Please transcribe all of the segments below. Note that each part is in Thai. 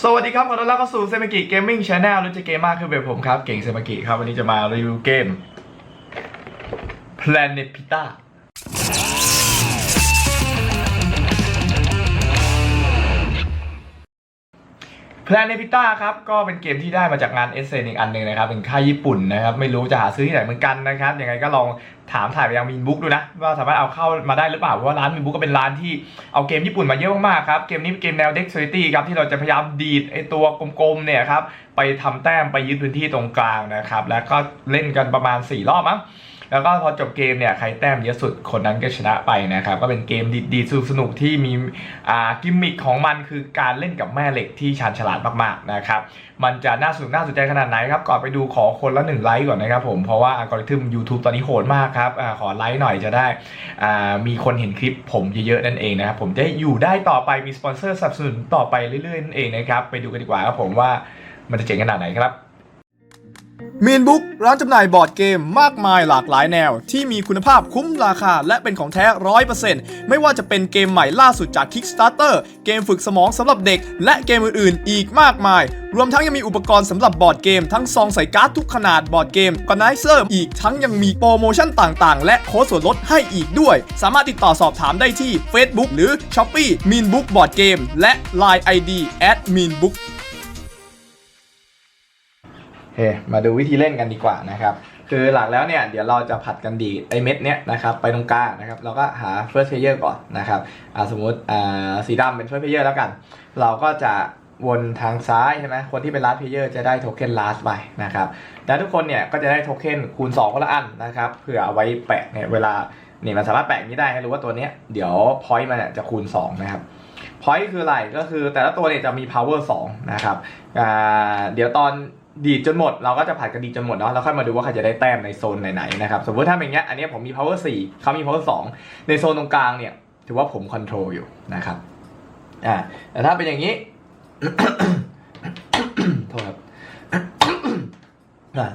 สวัสดีครับ ขอต้อนรับเข้าสู่เซมากิเกมมิ่งชาแนลรู้จักเกมมากขึ้นเป็นผมครับ เก่งเซมากิครับ วันนี้จะมารีวิวเกม Planet Pita แพลนเนพิต้าครับก็เป็นเกมที่ได้มาจากงานเอเซนอีกอันหนึ่งนะครับ เป็นค่ายญี่ปุ่นนะครับ ไม่รู้จะหาซื้อที่ไหนเหมือนกันนะครับยังไงก็ลองถามถ่ายไปยังมินบุ๊กดูนะ ว่าสามารถเอาเข้ามาได้หรือเปล่าเพราะว่าร้านมินบุ๊กก็เป็นร้านที่เอาเกมญี่ปุ่นมาเยอะมากๆครับ เกมนี้เป็นเกมแนวเด็กซิตี้ครับที่เราจะพยายามดีดไอตัวกลมๆเนี่ยครับไปทำแต้มไปยึดพื้นที่ตรงกลางนะครับแล้วก็เล่นกันประมาณ 4 รอบมั้ง แล้วก็พอจบเกมเนี่ยใครแต้มเยอะสุดคนนั้นก็ชนะไปนะครับก็เป็นเกมดีๆสนุกที่มีอ่ากิมมิคของมันคือการเล่นกับแม่เหล็กที่ชาญฉลาดมากๆนะครับมันจะน่าสนุกน่าสนใจขนาดไหนครับก่อนไปดูขอคนละหนึ่งไลค์ก่อนนะครับผมเพราะว่าอัลกอริทึม YouTube ตอนนี้โหดมากครับอขอไลค์หน่อยจะได้มีคนเห็นคลิปผมเยอะๆนั่นเองนะครับผมจะอยู่ได้ต่อไปมีสปอนเซอร์สนับสนุนต่อไปเรื่อยๆนั่นเองนะครับไปดูกันดีกว่าครับผมว่ามันจะเจ๋งขนาดไหนครับ มีนบุ๊กร้านจำหน่ายบอร์ดเกมมากมายหลากหลายแนว ที่มีคุณภาพคุ้มราคา และเป็นของแท้100%ไม่ว่าจะเป็นเกมใหม่ล่าสุดจาก Kickstarter เกมฝึกสมองสำหรับเด็ก และเกมอื่นๆ อีกมากมาย รวมทั้งยังมีอุปกรณ์สำหรับบอร์ดเกม ทั้งซองใส่การ์ดทุกขนาดบอร์ดเกมก o นเซอร์อีกทั้งยังมีโปรโมชั่นต่างๆ และโค้ดส่วนลดให้อีกด้วย สามารถติดต่อสอบถามได้ที่ Facebook หรือ Shopee Mean Book Board Game และ Line ID @meanbook โอ เคมาดูวิธีเล่นกันดีกว่านะครับ คือหลักแล้วเนี่ยเดี๋ยวเราจะผัดกันดีไอเม็ดเนี้ยนะครับไปตรงกลางนะครับเราก็หา first player ก่อนนะครับอ่าสมมุติอ่าสีดำเป็น first player แล้วกัน เราก็จะวนทางซ้ายใช่ไหมคนที่เป็น last player จะได้โทเค็น last ไปนะครับแล้วทุกคนเนี่ยก็จะได้โทเค็นคูณ2คนละอันนะครับเผื่อเอาไว้แปะเนี่ยเวลานี่มันสามารถแปะนี้ได้ให้รู้ว่าตัวเนี้ยเดี๋ยว point มันจะคูณ2นะครับ point คืออะไรก็คือแต่ละตัวเนี่ยจะมี power 2นะครับอ่าเดี๋ยวตอน ดีดจนหมดเราก็จะผัดกันดีดจนหมดเนาะแล้วค่อยมาดูว่าใครจะได้แต้มในโซนไหนๆนะครับสมมติถ้าเป็นอย่างเงี้ยอันนี้ผมมี power 4เขามี power 2 ในโซนตรงกลางเนี่ยถือว่าผม control อยู่นะครับอ่าแต่ถ้าเป็นอย่างนี้โทษครับอะ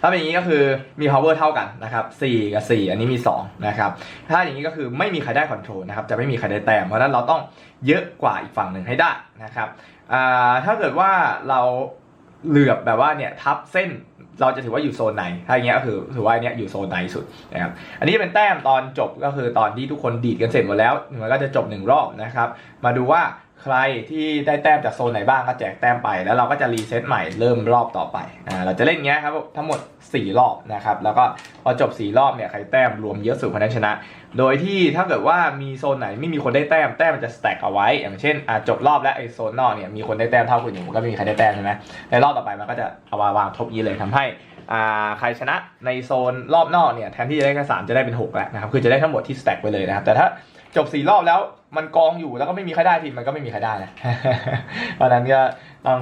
ถ้าเป็นอย่างนี้ก็คือมี power เท่ากันนะครับ4กับ 4 อันนี้มี2นะครับถ้าอย่างนี้ก็คือไม่มีใครได้ control นะครับจะไม่มีใครได้แต้มเพราะฉะนั้นเราต้องเยอะกว่าอีกฝั่งหนึ่งให้ได้นะครับอ่าถ้าเกิดว่าเรา เหลือบแบบว่าเนี่ยทับเส้นเราจะถือว่าอยู่โซนไหนถ้าอย่างเงี้ยก็คือถือว่าเนี้ยอยู่โซนไหนสุดนะครับ อันนี้เป็นแต้มตอนจบก็คือตอนที่ทุกคนดีดกันเสร็จหมดแล้ว มันก็จะจบหนึ่งรอบนะครับ มาดูว่า ใครที่ได้แต้มจากโซนไหนบ้างก็แจกแต้มไป แล้วเราก็จะรีเซ็ตใหม่เริ่มรอบต่อไปอ่าเราจะเล่นอย่างเงี้ยครับทั้งหมด 4 รอบนะครับแล้วก็พอจบ 4 รอบเนี่ยใครแต้มรวมเยอะสุดคนนั้นชนะ โดยที่ถ้าเกิดว่ามีโซนไหนไม่มีคนได้แต้มแต้มมันจะสแต็กเอาไว้ อย่างเช่นอะจบรอบแล้วไอ้โซนนอกเนี่ยมีคนได้แต้มเท่าคุณอยู่ก็ไม่มีใครได้แต้มใช่ไหมในรอบต่อไปมันก็จะเอามาวางทบยีเลยทำให้อ่าใครชนะในโซนรอบนอกเนี่ยแทนที่จะได้แค่สามจะได้เป็นหกแล้วนะครับคือจะได้ทั้งหมดที่สแต็กไปเลยนะครับแต่ถ้าจบสี่รอบแล้ว มันกองอยู่แล้วก็ไม่มีใครได้ทีมันก็ไม่มีใครได้นะเพราะนั้นก็ต้อง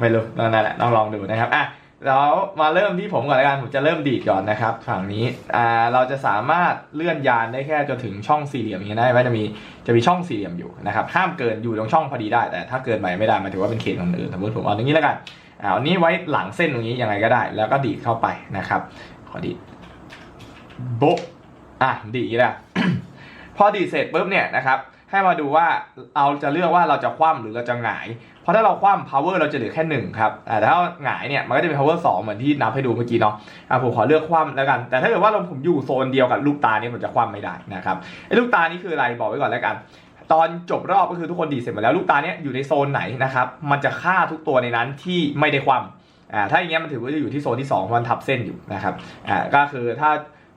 ไม่รู้นั่นแหละต้องลองดูนะครับอะแล้วมาเริ่มที่ผมก่อนล้วกันผมจะเริ่มดีดก่อนนะครับ ฝั่งนี้อ่าเราจะสามารถเลื่อนยานได้แค่จนถึงช่องสี่เหลี่ยมอย่างนี้ได้ไหมจะมีจะมีช่องสี่เหลี่ยมอยู่นะครับห้ามเกินอยู่ตรงช่องพอดีได้ แต่ถ้าเกินไปไม่ได้มันถือว่าเป็นเขตของอื่นสมมติผมเอาตรงนี้แล้วกันอ่าอันนี้ไว้หลังเส้นตรงนี้ยังไงก็ได้ แล้วก็ดีดเข้าไปนะครับ ขอดีดโบะอะดีดแล้วพอดีดเสร็จปุ๊บเนี่ยนะครับ ให้มาดูว่าเอาจะเลือกว่าเราจะคว่ำหรือเราจะหงาย เพราะถ้าเราคว่ำ power เราจะเหลือแค่หนึ่งครับแต่ถ้าหงายเนี่ยมันก็จะเป็น power 2 เหมือนที่นับให้ดูเมื่อกี้เนาะอ่าผมขอเลือกคว่ำแล้วกัน แต่ถ้าเกิดว่าเราผมอยู่โซนเดียวกับลูกตาเนี่ยผมจะคว่ำไม่ได้นะครับไอ้ลูกตานี่คืออะไรบอกไว้ก่อนแล้วกันตอนจบรอบก็คือทุกคนดีเสร็จหมดแล้วลูกตาเนี่ยอยู่ในโซนไหนนะครับมันจะฆ่าทุกตัวในนั้นที่ไม่ได้คว่ำอ่าถ้าอย่างเงี้ยมันถือว่าจะอยู่ที่โซนที่2มันทับเส้นอยู่นะครับอ่าก็คือถ้า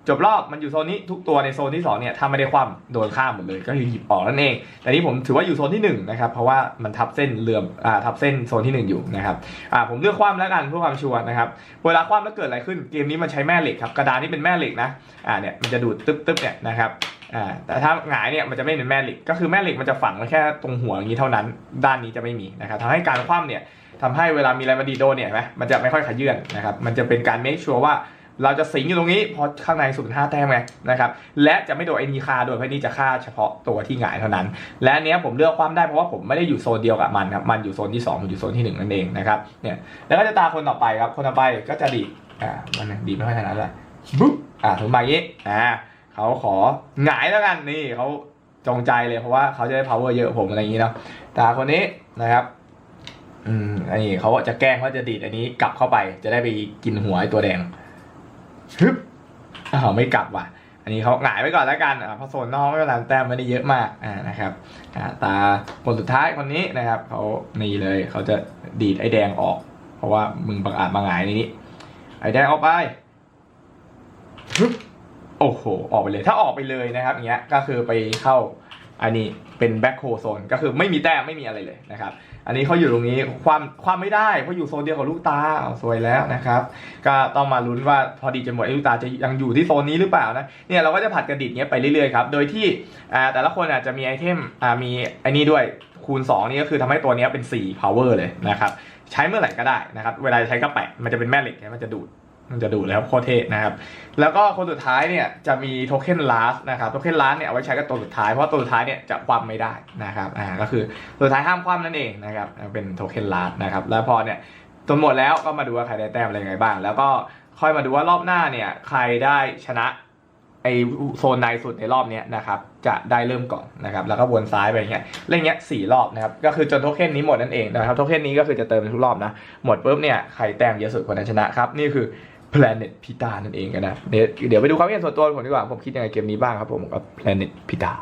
จบรอบมันอยู่โซนนี้ทุกตัวในโซนที่2เนี่ยถ้าไม่ได้คว่ำโดนฆ่าหมดเลยก็คือหยิบออกนั่นเอง แต่นี้ผมถือว่าอยู่โซนที่1นะครับเพราะว่ามันทับเส้นเลื่อมอ่าทับเส้นโซนที่ 1 อยู่นะครับอ่าผมเลือกคว่ำแล้วกันเพื่อความชัวร์นะครับเวลาคว่ำแล้วเกิดอะไรขึ้นเกมนี้มันใช้แม่เหล็กครับกระดานนี่เป็นแม่เหล็กนะอ่าเนี่ยมันจะดูดตึ๊บตึ๊บเนี่ยนะครับอ่าแต่ถ้าหงายเนี่ยมันจะไม่เป็นแม่เหล็ก ก็คือแม่เหล็กมันจะฝังไว้แค่ตรงหัวอย่างนี้เท่านั้น ด้านนี้จะไม่มีนะครับทำให้การคว่ำเนี่ยทำให้เวลามีอะไรมาดีโดนเนี่ยเห็นไหมมันจะไม่ค่อยขยื่นนะครับมันจะเป็นการ make sure ว่า เราจะสิงอยู่ตรงนี้เพราะข้างในสุดห้าแต้มไงนะครับและจะไม่โดนไอ้นีคาโดยเพราะนี่จะฆ่าเฉพาะตัวที่หงายเท่านั้น และอันเนี้ยผมเลือกความได้เพราะว่าผมไม่ได้อยู่โซนเดียวกับมันครับมันอยู่โซนที่2ผมอยู่โซนที่ 1 นั่นเองนะครับเนี่ยแล้วก็จะตาคนต่อไปครับคนต่อไปก็จะดีอ่ามันดีไม่ค่อยถนัดเลยบุ๊บอ่าถึงมาอย่างนี้อ่าเขาขอหงายแล้วกันนี่เขาจงใจเลยเพราะว่าเขาจะได้ power เยอะผมอะไรอย่างนี้เนาะตาคนนี้นะครับอืมอันนี้เขาจะแกล้งว่าจะดีดอันนี้กลับเข้าไป จะได้ไปกินหัวไอ้ตัวแดง ฮึบอ้าวไม่กลับว่ะ อันนี้เขาหงายไว้ก่อนแล้วกันเพราะโซนนอกไม่เป็นไรแต้มไม่ได้เยอะมากนะครับตาคนสุดท้ายคนนี้นะครับเขานี่เลยเขาจะดีดไอ้แดงออก เพราะว่ามึงบังอาจมาหงายในนี้ ไอ้แดงออกไปฮึบโอ้โห ออกไปเลย ถ้าออกไปเลยนะครับอย่างเงี้ย ก็คือไปเข้า อันนี้เป็นแบ็คโฮโซนก็คือไม่มีแต้มไม่มีอะไรเลยนะครับ อันนี้เขาอยู่ตรงนี้ความความไม่ได้เพราะอยู่โซนเดียวกับลูกตาเอาสวยแล้วนะครับ ก็ต้องมาลุ้นว่าพอดีจะหมดลูกตาจะยังอยู่ที่โซนนี้หรือเปล่านะเนี่ยเราก็จะผัดกระดิดเนี้ยไปเรื่อยๆครับโดยที่แต่ละคนอาจจะมีไอเทมมีไอ้นี่ด้วยคูณ 2 นี่ก็คือทำให้ตัวนี้เป็น 4 power เลยนะครับ ใช้เมื่อไหร่ก็ได้นะครับ เวลาใช้ก็แปะมันจะเป็นแม่เหล็กมันจะดูด จะดูแล้วโคเทนะครับ แล้วก็คนสุดท้ายเนี่ยจะมีโทเค็นลาสนะครับโทเค็นลาสเนี่ยเอาไว้ใช้กับตัวสุดท้าย เพราะว่าตัวสุดท้ายเนี่ยจะคว่ำไม่ได้นะครับอ่าก็คือตัวสุดท้ายห้ามคว่ำนั่นเองนะครับเป็นโทเค็นลาสนะครับแล้วพอเนี่ยจนหมดแล้วก็มาดูว่าใครได้แต้มอะไรยังไงบ้าง แล้วก็ค่อยมาดูว่ารอบหน้าเนี่ยใครได้ชนะไอโซนในสุดในรอบนี้นะครับจะได้เริ่มก่อนนะครับแล้วก็วนซ้ายไปอย่างเงี้ยเล่นเงี้ยสี่รอบนะครับก็คือจนโทเค็นนี้หมดนั่นเองนะครับโทเค็นนี้ก็คือจะเติมทุกรอบนะหมดปุ๊บเนี่ยใครแต้มเยอะสุดคนนั้นชนะครับนี่คือ Planet พิตานั่นเองกันนะเดี๋ยวไปดูความคิดเห็นส่วนตัวผมดีกว่า ผมคิดยังไงเกมนี้บ้างครับผมกับ Planet พิตา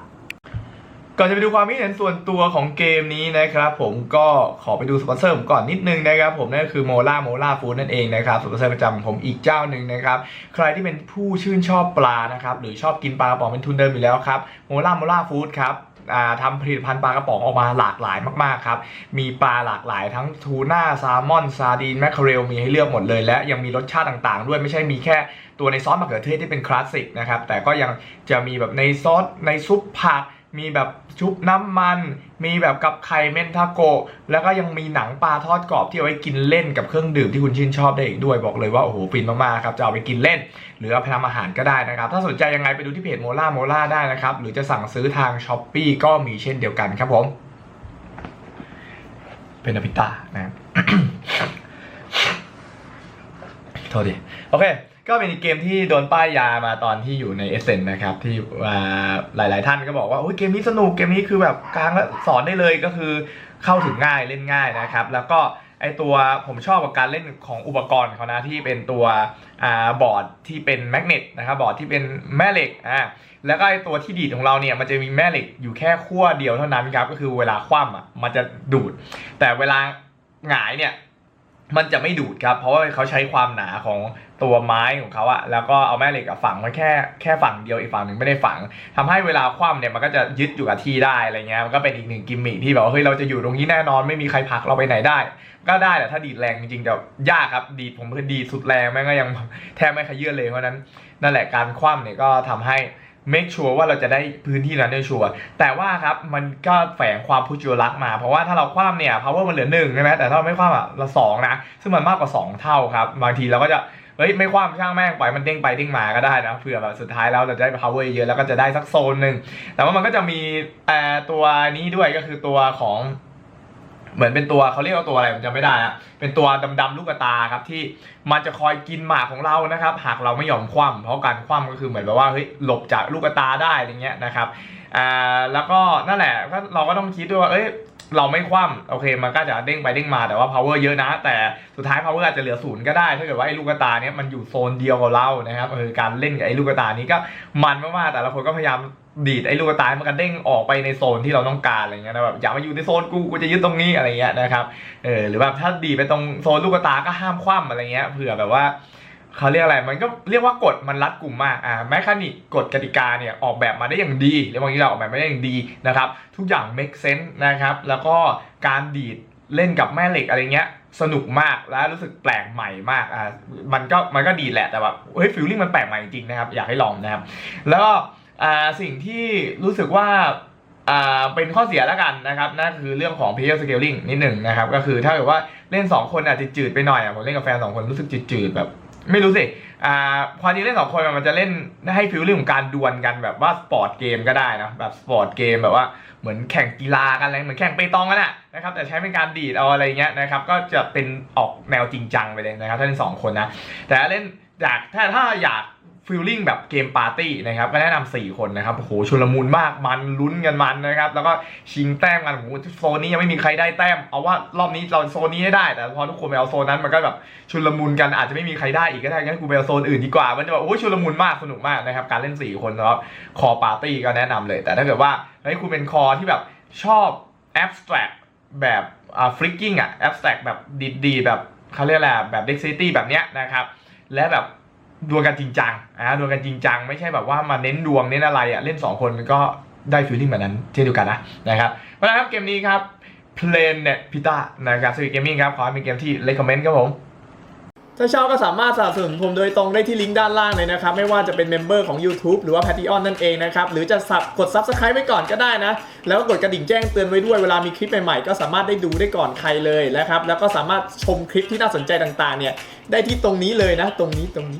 ก่อนจะไปดูความคิดเห็นส่วนตัวของเกมนี้นะครับ ผมก็ขอไปดูสปอนเซอร์ผมก่อนนิดนึงนะครับ ผมนั่นก็คือโมล่าโมล่าฟู้ดนั่นเองนะครับสปอนเซอร์ประจำของผมอีกเจ้าหนึ่งนะครับ ใครที่เป็นผู้ชื่นชอบปลานะครับ หรือชอบกินปลาปองเป็นทุนเดิมอยู่แล้วครับโมล่าโมล่าฟู้ดครับ ทำทำผลิตภัณฑ์ปลากระป๋องออกมาหลากหลายมากๆครับ มีปลาหลากหลายทั้งทูน่าแซลมอนซาดีนแมคเคอเรลมีให้เลือกหมดเลย และยังมีรสชาติต่างๆ ด้วยไม่ใช่มีแค่ตัวในซอสมะเขือเทศที่เป็นคลาสสิกนะครับแต่ก็ยังจะมีแบบในซอสในซุปผัก มีแบบชุบน้ำมัน มีแบบกับไข่เมนทาโกะแล้วก็ยังมีหนังปลาทอดกรอบที่เอาไว้กินเล่นกับเครื่องดื่มที่คุณชื่นชอบได้อีกด้วยบอกเลยว่าโอ้โหฟินมากๆครับจะเอาไปกินเล่น หรือเอาไปทำอาหารก็ได้นะครับ ถ้าสนใจยังไงไปดูที่เพจโมล่าโมล่าได้นะครับ หรือจะสั่งซื้อทางช้อปปีก็มีเช่นเดียวกันครับผม เป็นอภิตานะครับโทษดิโอเค ก็เป็นอีกเกมที่โดนป้ายยามาตอนที่อยู่ในเอเซนนะครับ ที่หลาย ๆ ท่านก็บอกว่าโอ้ยเกมนี้สนุกเกมนี้คือแบบกลางแล้วสอนได้เลยก็คือเข้าถึงง่ายเล่นง่ายนะครับ แล้วก็ไอตัวผมชอบกับการเล่นของอุปกรณ์เขานะที่เป็นตัวอบอร์ดที่เป็นแมกเนตนะครับบอร์ดที่เป็นแม่เหล็กอ่าแล้วก็ไอตัวที่ดีดของเราเนี่ยมันจะมีแม่เหล็กอยู่แค่ขั้วเดียวเท่านั้นครับก็คือเวลาคว่ำอะมันจะดูด แต่เวลาหงายเนี่ยมันจะไม่ดูดครับ เพราะว่าเขาใช้ความหนาของ ตัวไม้ของเขาอะแล้วก็เอาแม่เหล็กฝังไว้แค่แค่ฝั่งเดียวอีกฝั่งหนึ่งไม่ได้ฝังทำให้เวลาคว่ำเนี่ยมันก็จะยึดอยู่กับที่ได้อะไรเงี้ยมันก็เป็นอีกหนึ่งกิมมิคที่แบบว่าเฮ้ยเราจะอยู่ตรงนี้แน่นอนไม่มีใครผลักเราไปไหนได้ ก็ได้แต่ถ้าดีดแรงจริงๆจะยากครับดีดผมคือดีดสุดแรงแม่งก็ยังแทบไม่ขยื่นเลยเพราะนั้นนั่นแหละการคว่ำเนี่ยก็ทำให้ make sure ว่าเราจะได้พื้นที่นั้นได้ชัวร์แต่ว่าครับมันก็แฝงความพุจุลักมา เพราะว่าถ้าเราคว่ำเนี่ย power มันเหลือหนึ่งใช่ไหมแต่ถ้าเราไม่คว่ำอะเราสองนะ ซึ่งมันมากกว่า 2 เท่าครับบางทีเราก็จะ เฮ้ยไม่คว่ำช่างแม่งปล่อยมันเด้งไปเด้งมาก็ได้นะเผื่อแบบสุดท้ายแล้วเราจะได้ power เยอะแล้วก็จะได้สักโซนหนึ่งแต่ว่ามันก็จะมีเอ่อตัวนี้ด้วยก็คือตัวของเหมือนเป็นตัวเขาเรียกว่าตัวอะไรผมจำไม่ได้อะเป็นตัวดำๆลูกตาครับที่มันจะคอยกินหมากของเรานะครับ หากเราไม่ยอมคว่ำเพราะการคว่ำก็คือเหมือนแบบว่าเฮ้ยหลบจากลูกตาได้อะไรเงี้ยนะครับอ่าแล้วก็นั่นแหละก็เราก็ต้องคิดด้วยว่าเอ้ย เราไม่คว่ำโอเคมันก็จะเด้งไปเด้งมาแต่ว่า power เยอะนะ แต่สุดท้าย power อาจจะเหลือศูนย์ก็ได้ ถ้าเกิดว่าไอ้ลูกกระตาเนี้ยมันอยู่โซนเดียวกับเรานะครับเออการเล่นกับไอ้ลูกกระตานี้ก็มันมากๆแต่ละคนก็พยายามดีดไอ้ลูกกระตามันกระเด้งออกไปในโซนที่เราต้องการอะไรเงี้ยนะแบบอย่ามาอยู่ในโซนกูกูจะยึดตรงนี้อะไรเงี้ยนะครับเออหรือแบบถ้าดีไปตรงโซนลูกกระตาก็ห้ามคว่ำอะไรเงี้ยเผื่อแบบว่า เขาเรียกอะไรมันก็เรียกว่ากฎมันรัดกลุ่มมากอ่าแมคานิกกฎกติกาเนี่ยออกแบบมาได้อย่างดีเรียกว่าอย่างทีเราออกแบบมาได้อย่างดีนะครับทุกอย่าง make sense นะครับแล้วก็การดีดเล่นกับแม่เหล็กอะไรเงี้ยสนุกมากและรู้สึกแปลกใหม่มากอ่ามันก็มันก็ดีแหละแต่แบบเฮ้ยฟิลลิ่งมันแปลกใหม่จริงๆนะครับอยากให้ลองนะครับแล้วก็อ่าสิ่งที่รู้สึกว่าอ่าเป็นข้อเสียแล้วกันนะครับนั่นคือเรื่องของ player scaling นิดหนึ่งนะครับก็คือถ้าเกิดว่าเล่น 2 คนอาจจะจืดไปหน่อยอะผมเล่นกับแฟน 2 คนรู้สึกจืดๆแบบ ไม่รู้สิอ่าความจริงเล่นสองคนมันจะเล่นให้ฟิลลิ่องของการดวลกันแบบว่าสปอร์ตเกมก็ได้นะแบบสปอร์ตเกมแบบว่าเหมือนแข่งกีฬากันอะไรเหมือนแข่งเปตองกันแหละนะครับแต่ใช้เป็นการดีดเอาอะไรเงี้ยนะครับก็จะเป็นออกแนวจริงจังไปเลยนะครับถ้าเล่นสองคนนะแต่เล่นอยากถ้าถ้าอยาก ฟีลลิ่งแบบเกมปาร์ตี้นะครับก็แนะนำสี่คนนะครับโอ้โหชุลมุนมากมันลุ้นกันมันนะครับ แล้วก็ชิงแต้มกันโอ้โหโซนนี้ยังไม่มีใครได้แต้ม เอาว่ารอบนี้เราโซนนี้ให้ได้ แต่พอทุกคนไปเอาโซนนั้นมันก็แบบชุลมุนกันอาจจะไม่มีใครได้อีกก็ได้งั้นกูไปเอาโซนอื่นดีกว่า มันจะแบบโอ้ชุลมุนมากสนุกมากนะครับการเล่นสี่คนแล้วคอปาร์ตี้ก็แนะนำเลย แต่ถ้าเกิดว่าเฮ้ยคุณเป็นคอที่แบบชอบ abstract แบบอ่าฟลิกกิ้งอะ abstract แบบดีๆแบบเขาเรียกอะไรแบบ dexterity แบบเนี้ยนะครับและแบบ ดวลกันจริงจังอ่าดวลกันจริงจัง ไม่ใช่แบบว่ามาเน้นดวงเน้นอะไรอะเล่น 2 คนมันก็ได้ฟีลลิ่งแบบนั้นเช่นเดียวกันนะนะครับเพราะฉะนั้นครับเกมนี้ครับ Planet Pita นะครับสวีเกมมิ่งครับขอให้เป็นเกมที่ recommend ครับผมถ้าชอบก็สามารถสนับสนุนผมโดยตรงได้ที่ลิงก์ด้านล่างเลยนะครับ ไม่ว่าจะเป็นเมมเบอร์ของ YouTube หรือว่า Patreon นั่นเองนะครับ หรือจะสับกด Subscribe ไว้ก่อนก็ได้นะ แล้วก็กดกระดิ่งแจ้งเตือนไว้ด้วยเวลามีคลิปใหม่ๆ ก็สามารถได้ดูได้ก่อนใครเลยนะครับ แล้วก็สามารถชมคลิปที่น่าสนใจต่างๆเนี่ยได้ที่ตรงนี้เลยนะ ตรงนี้ตรงนี้